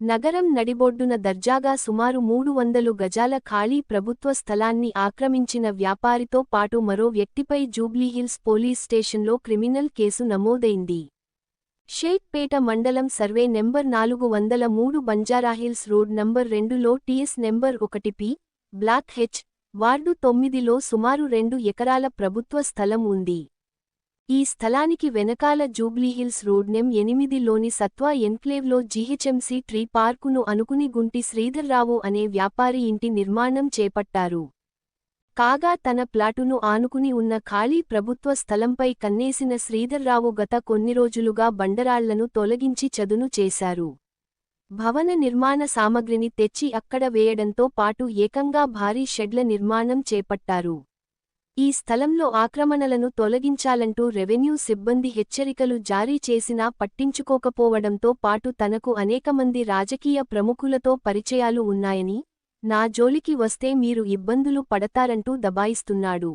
నగరం నడిబొడ్డున దర్జాగా సుమారు మూడు వందలు గజాల ఖాళీ ప్రభుత్వ స్థలాన్ని ఆక్రమించిన వ్యాపారితో పాటు మరో వ్యక్తిపై జూబ్లీహిల్స్ పోలీస్ స్టేషన్లో క్రిమినల్ కేసు నమోదైంది. షేక్పేట మండలం సర్వే నెంబర్ నాలుగు వందల మూడు బంజారాహిల్స్ రోడ్ నంబర్ రెండులో టీఎస్ నెంబర్ ఒకటి పి బ్లాక్ హెచ్ వార్డు తొమ్మిదిలో సుమారు రెండు ఎకరాల ప్రభుత్వ స్థలం ఉంది. ఈ స్థలానికి వెనకాల జూబ్లీహిల్స్ రోడ్నెం ఎనిమిదిలోని సత్వా ఎన్క్లేవ్లో జీహెచ్ఎంసీ ట్రీ పార్కును అనుకుని గుంటి శ్రీధర్రావు అనే వ్యాపారి ఇంటి నిర్మాణం చేపట్టారు. కాగా తన ప్లాటును ఆనుకుని ఉన్న ఖాళీ ప్రభుత్వ స్థలంపై కన్నేసిన శ్రీధర్రావు గత కొన్ని రోజులుగా బండరాళ్ళను తొలగించి చదును చేశారు. భవన నిర్మాణ సామగ్రిని తెచ్చి అక్కడ వేయడంతో పాటు ఏకంగా భారీ షెడ్ల నిర్మాణం చేపట్టారు. ఈ స్థలంలో ఆక్రమణలను తొలగించాలంటూ రెవెన్యూ సిబ్బంది హెచ్చరికలు జారీ చేసినా పట్టించుకోకపోవడంతో పాటు తనకు అనేకమంది రాజకీయ ప్రముఖులతో పరిచయాలు ఉన్నాయని నా జోలికి వస్తే మీరు ఇబ్బందులు పడతారంటూ దబాయిస్తున్నాడు.